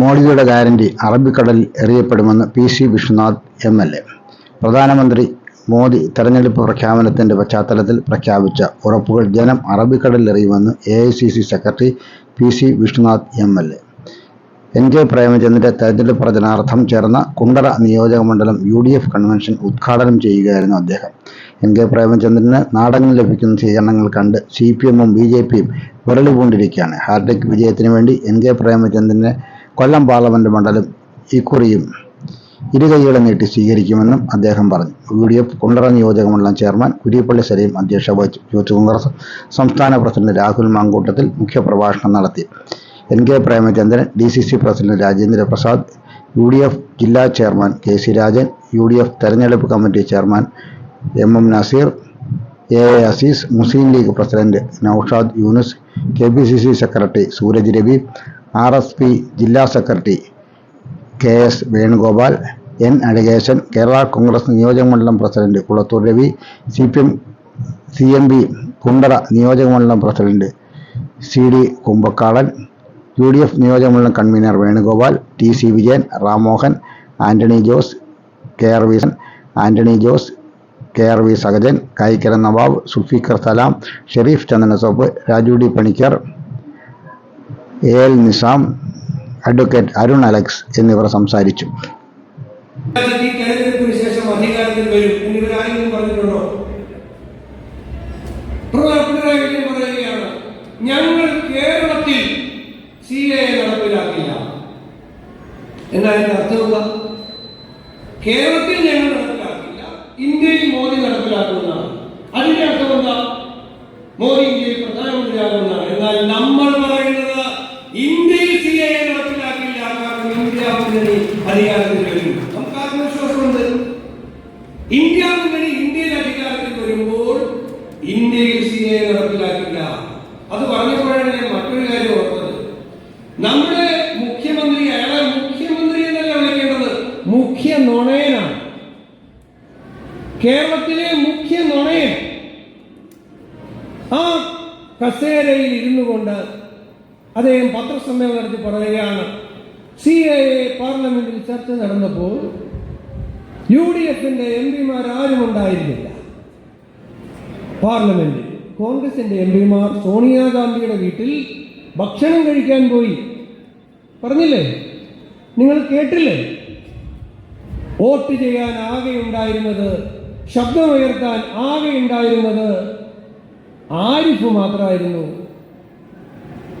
മോഡിയുടെ ഗ്യാരണ്ടി അറബിക്കടലിൽ എറിയപ്പെടുമെന്ന് P C Vishwanath M L A. പ്രധാനമന്ത്രി മോദി തെരഞ്ഞെടുപ്പ് പ്രഖ്യാപനത്തിന്റെ പശ്ചാത്തലത്തിൽ പ്രഖ്യാപിച്ച ഉറപ്പുകൾ ജനം അറബിക്കടലിൽ എറിയുമെന്ന് A I C C secretary P C Vishnunath M L A. N K പ്രേമചന്ദ്രന്റെ തെരഞ്ഞെടുപ്പ് പ്രചരണാർത്ഥം ചേർന്ന കുണ്ടറ നിയോജക മണ്ഡലം യു ഡി എഫ് കൺവെൻഷൻ ഉദ്ഘാടനം ചെയ്യുകയായിരുന്നു അദ്ദേഹം. എൻ കെ പ്രേമചന്ദ്രന് നാടകം ലഭിക്കുന്ന സ്വീകരണങ്ങൾ കണ്ട് സി പി എമ്മും ബി ജെ പിയും വിരളി പൂണ്ടിരിക്കുകയാണ്. ഹാർദിക് വിജയത്തിന് വേണ്ടി എൻ കെ പ്രേമചന്ദ്രനെ കൊല്ലം പാർലമെന്റ് മണ്ഡലം ഇക്കുറിയും ഇരുകൈകളെ നീട്ടി സ്വീകരിക്കുമെന്നും അദ്ദേഹം പറഞ്ഞു. യു ഡി എഫ് കുണ്ടറ നിയോജക മണ്ഡലം ചെയർമാൻ കുരിപ്പള്ളി സലീം അധ്യക്ഷ വഹിച്ചു. യൂത്ത് കോൺഗ്രസ് സംസ്ഥാന പ്രസിഡന്റ് രാഹുൽ മാങ്കൂട്ടത്തിൽ മുഖ്യപ്രഭാഷണം നടത്തി. N K Premachandran D C C president Rajendra Prasad U D F ജില്ലാ chairman K C Rajan U D F തെരഞ്ഞെടുപ്പ് committee chairman M M Naseer A A Azeez Muslim League president Noushad Yunus K P C C secretary Sooraj Ravi R S P ജില്ലാ secretary K S Venugopal N Azhakesan Kerala Congress നിയോജക മണ്ഡലം president Kulathoor Ravi C P M C M P Kundara നിയോജക മണ്ഡലം president C D Kumbakkalan U D F നിയോജക മണ്ഡലം convener Venugopal T C Vijayan Rammohan Antony Jose K R V Antony Jose K R V Sahajan Kayikkara Nawab Sufeekhar Salam Sherif ചന്ദനസോപ്പ് Raju D Panicker A L Nizam advocate Arun Alex എന്നിവർ സംസാരിച്ചു. ഞങ്ങൾ കേരളത്തിൽ C A നടപ്പിലാക്കില്ല. എന്നാൽ അതിന്റെ കേരളത്തിലെ മുഖ്യ നുണയൻ ആ കസേരയിൽ ഇരുന്നു കൊണ്ട് അദ്ദേഹം പത്രസമ്മേളനം നടത്തി പറയുകയാണ്. സി എ പാർലമെന്റിൽ ചർച്ച നടന്നപ്പോൾ യു ഡി എഫിന്റെ എം പിമാർ ആരും ഉണ്ടായിരുന്നില്ല. പാർലമെന്റിൽ കോൺഗ്രസിന്റെ എം പിമാർ സോണിയാഗാന്ധിയുടെ വീട്ടിൽ ഭക്ഷണം കഴിക്കാൻ പോയി. പറഞ്ഞില്ലേ? നിങ്ങൾ കേട്ടില്ലേ? വോട്ട് ചെയ്യാൻ ആകെ ഉണ്ടായിരുന്നത് ശബ്ദമുയർത്താൻ ആകെ ഉണ്ടായിരുന്നത് ആരിഫ് മാത്രമായിരുന്നു.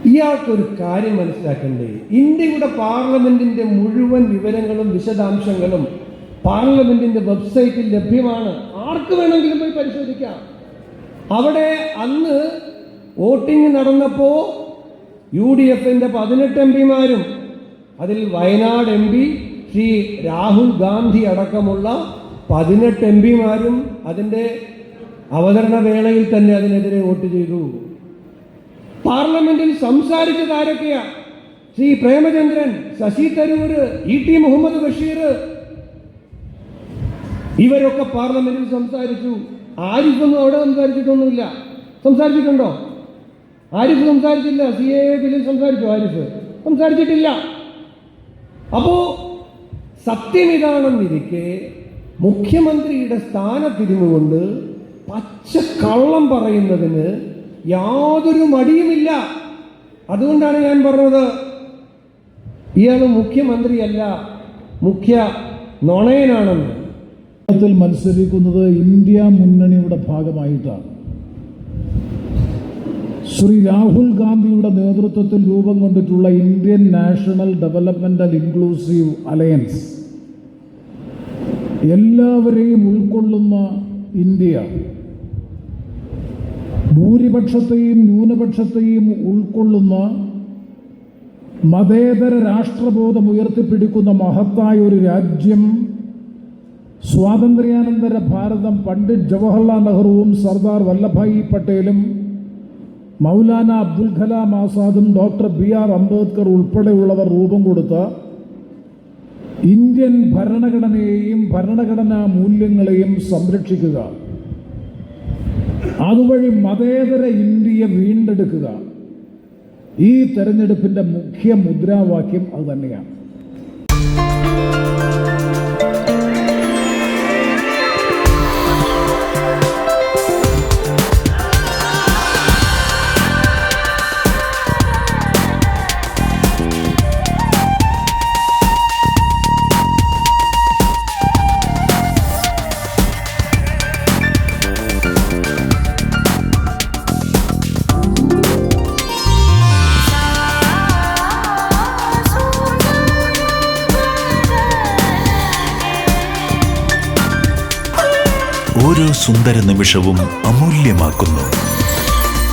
ഇയാൾക്കൊരു കാര്യം മനസ്സിലാക്കണ്ടേ? ഇന്ത്യയുടെ പാർലമെന്റിന്റെ മുഴുവൻ വിവരങ്ങളും വിശദാംശങ്ങളും പാർലമെന്റിന്റെ വെബ്സൈറ്റിൽ ലഭ്യമാണ്. ആർക്ക് വേണമെങ്കിലും പോയി പരിശോധിക്കാം. അവിടെ അന്ന് വോട്ടിംഗ് നടന്നപ്പോ യു ഡി എഫിന്റെ പതിനെട്ട് എം പിമാരും അതിൽ വയനാട് എം പി ശ്രീ രാഹുൽ ഗാന്ധി അടക്കമുള്ള പതിനെട്ട് എം പിമാരും അതിന്റെ അവതരണ വേളയിൽ തന്നെ അതിനെതിരെ വോട്ട് ചെയ്തു. പാർലമെന്റിൽ സംസാരിച്ചത് ആരൊക്കെയാ? Shri Premachandran Shashi Tharoor E T Muhammad Basheer. ഇവരൊക്കെ പാർലമെന്റിൽ സംസാരിച്ചു. ആരിഫൊന്നും അവിടെ സംസാരിച്ചിട്ടൊന്നുമില്ല. സംസാരിച്ചിട്ടുണ്ടോ? ആരിഫ് സംസാരിച്ചില്ല. സി എ ബില്ലിൽ സംസാരിച്ചു ആരിഫ്? സംസാരിച്ചിട്ടില്ല. അപ്പോ സത്യം ഇതാണെന്നിരിക്കെ മുഖ്യമന്ത്രിയുടെ സ്ഥാനത്തിരുന്നുകൊണ്ട് പച്ച കള്ളം പറയുന്നതിന് യാതൊരു മടിയുമില്ല. അതുകൊണ്ടാണ് ഞാൻ പറഞ്ഞത് ഇയാൾ മുഖ്യമന്ത്രിയല്ല മുഖ്യ നുണയനാണെന്ന്. ത്തിൽ മത്സരിക്കുന്നത് ഇന്ത്യ മുന്നണിയുടെ ഭാഗമായിട്ടാണ്. ശ്രീ രാഹുൽ ഗാന്ധിയുടെ നേതൃത്വത്തിൽ രൂപം കൊണ്ടിട്ടുള്ള Indian national developmental inclusive alliance എല്ലാവരെയും ഉൾക്കൊള്ളുന്ന ഇന്ത്യ. ഭൂരിപക്ഷത്തെയും ന്യൂനപക്ഷത്തെയും ഉൾക്കൊള്ളുന്ന മതേതര രാഷ്ട്രബോധം ഉയർത്തിപ്പിടിക്കുന്ന മഹത്തായ ഒരു രാജ്യം സ്വാതന്ത്ര്യാനന്തര ഭാരതം പണ്ഡിറ്റ് ജവഹർലാൽ നെഹ്റുവും സർദാർ വല്ലഭായി പട്ടേലും മൗലാന അബ്ദുൽ കലാം ആസാദും ഡോക്ടർ ബി ആർ അംബേദ്കർ ഉൾപ്പെടെയുള്ളവർ രൂപം കൊടുത്ത ഇന്ത്യൻ ഭരണഘടനയെയും ഭരണഘടനാ മൂല്യങ്ങളെയും സംരക്ഷിക്കുക. അതുവഴി മതേതര ഇന്ത്യ വീണ്ടെടുക്കുക. ഈ തെരഞ്ഞെടുപ്പിന്റെ മുഖ്യ മുദ്രാവാക്യം അത് തന്നെയാണ്. ഓരോ സുന്ദര നിമിഷവും അമൂല്യമാക്കുന്നു.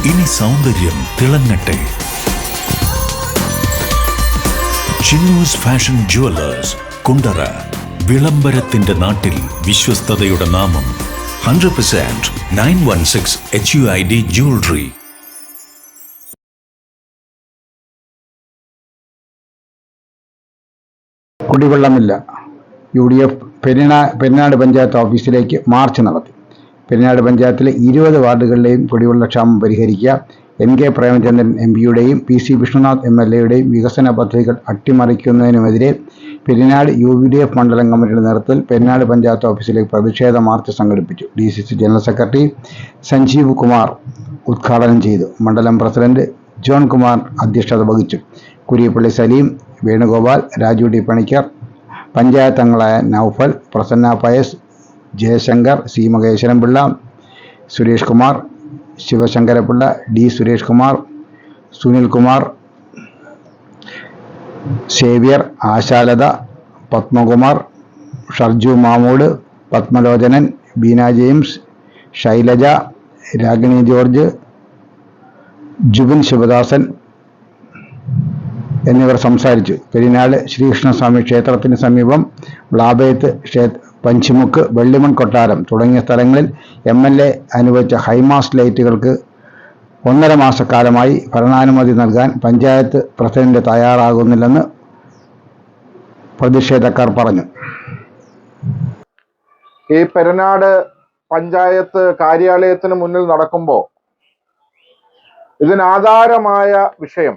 ഇനി സൗന്ദര്യം തിളങ്ങട്ടെ. ചിന്നൂസ് ഫാഷൻ ജുവലേഴ്സ് കുണ്ടറ വിളംബരത്തിന്റെ നാട്ടിൽ വിശ്വസ്തതയുടെ നാമം hundred percent nine one six H U I D jewellery. കുടിവെള്ളമില്ല. U D F Perina Perinad panchayat ഓഫീസിലേക്ക് മാർച്ച് നടത്തി. പെരിനാട് പഞ്ചായത്തിലെ ഇരുപത് വാർഡുകളിലെയും കുടിവെള്ളക്ഷാമം പരിഹരിക്കുക. എൻ കെ പ്രേമചന്ദ്രൻ എം പിയുടെയും P C Vishnunath M L എയുടെയും വികസന പദ്ധതികൾ അട്ടിമറിക്കുന്നതിനുമെതിരെ പെരിനാട് യു ഡി എഫ് മണ്ഡലം കമ്മിറ്റിയുടെ നേതൃത്വത്തിൽ പെരിനാട് പഞ്ചായത്ത് ഓഫീസിലേക്ക് പ്രതിഷേധ മാർച്ച് സംഘടിപ്പിച്ചു. D C C general secretary Sanjeev Kumar ഉദ്ഘാടനം ചെയ്തു. മണ്ഡലം പ്രസിഡന്റ് ജോൺ കുമാർ അധ്യക്ഷത വഹിച്ചു. കുരിയപ്പള്ളി സലീം വേണുഗോപാൽ രാജു ഡി പണിക്കർ പഞ്ചായത്ത് അംഗങ്ങളായ Noufal Prasanna Pius Jayashankar C Maheswaranpillai Suresh Kumar Sivasankarapillai D Suresh Kumar Sunil Kumar Xavier Ashalatha Padmakumar Sharju Mamood Padmalochanan Beena James Shailaja Ragini George Jubin Sivadasan എന്നിവർ സംസാരിച്ചു. പെരിനാട് ശ്രീകൃഷ്ണസ്വാമി ക്ഷേത്രത്തിന് സമീപം ബ്ലാബേത്ത് ക്ഷേത്ര പഞ്ചിമുക്ക് വെള്ളിമൺ കൊട്ടാരം തുടങ്ങിയ സ്ഥലങ്ങളിൽ എം എൽ എ അനുവദിച്ച high mast ലൈറ്റുകൾക്ക് ഒന്നര മാസക്കാലമായി ഭരണാനുമതി നൽകാൻ പഞ്ചായത്ത് പ്രസിഡന്റ് തയ്യാറാകുന്നില്ലെന്ന് പ്രതിഷേധക്കാർ പറഞ്ഞു. ഈ പെരനാട് പഞ്ചായത്ത് കാര്യാലയത്തിന് മുന്നിൽ നടക്കുമ്പോൾ ഇതിനാധാരമായ വിഷയം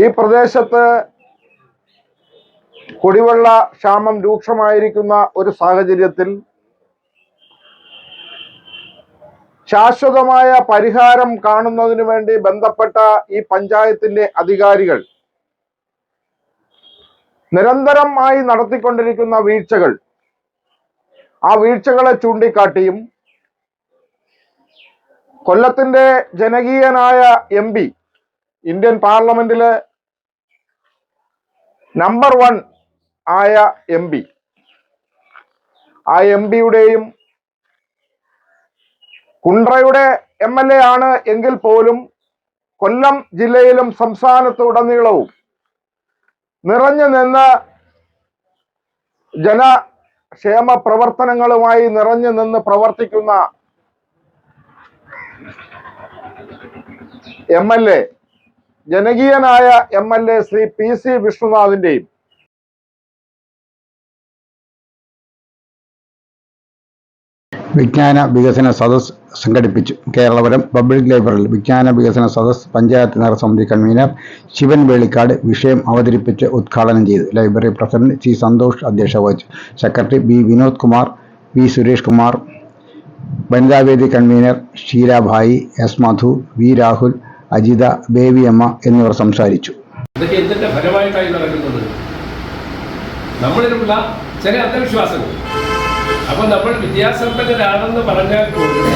ഈ പ്രദേശത്ത് കുടിവെള്ള ക്ഷാമം രൂക്ഷമായിരിക്കുന്ന ഒരു സാഹചര്യത്തിൽ ശാശ്വതമായ പരിഹാരം കാണുന്നതിന് വേണ്ടി ബന്ധപ്പെട്ട ഈ പഞ്ചായത്തിന്റെ അധികാരികൾ നിരന്തരമായി നടത്തിക്കൊണ്ടിരിക്കുന്ന വീഴ്ചകൾ ആ വീഴ്ചകളെ ചൂണ്ടിക്കാട്ടിയും കൊല്ലത്തിന്റെ ജനകീയനായ എം ഇന്ത്യൻ പാർലമെന്റിൽ നമ്പർ വൺ ആയ എം പി ആ എം പിയുടെയും കുണ്ട്രയുടെ എം എൽ എ ആണ് എങ്കിൽ പോലും കൊല്ലം ജില്ലയിലും സംസ്ഥാനത്തുടനീളവും നിറഞ്ഞു നിന്ന് ജനക്ഷേമ പ്രവർത്തനങ്ങളുമായി നിറഞ്ഞു നിന്ന് പ്രവർത്തിക്കുന്ന M L A ജനകീയനായ M L A Shri P C വിഷ്ണുനാഥിന്റെയും വിജ്ഞാന വികസന സദസ് സംഘടിപ്പിച്ചു. കേരളപുരം പബ്ലിക് ലൈബ്രറിയിൽ വിജ്ഞാന വികസന സദസ് പഞ്ചായത്ത് നഗരസമിതി കൺവീനർ ശിവൻ വേളിക്കാട് വിഷയം അവതരിപ്പിച്ച് ഉദ്ഘാടനം ചെയ്തു. ലൈബ്രറി പ്രസിഡന്റ് സി സന്തോഷ് അധ്യക്ഷത വഹിച്ചു. Secretary B Vinod Kumar V Suresh Kumar വനിതാവേദി convener Sheelabhai S Madhu V Rahul Ajitha Babyamma എന്നിവർ സംസാരിച്ചു. ഇതൊക്കെ എന്തിന്റെ ഫലമായിട്ടായി നടക്കുന്നത് നമ്മളിലുള്ള ചില അന്ധവിശ്വാസങ്ങൾ. അപ്പൊ നമ്മൾ വിദ്യാസമ്പന്നരാണെന്ന് പറഞ്ഞാൽ പോലും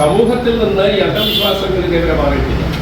സമൂഹത്തിൽ നിന്ന് ഈ അന്ധവിശ്വാസങ്ങൾ മാറിയിട്ടില്ല.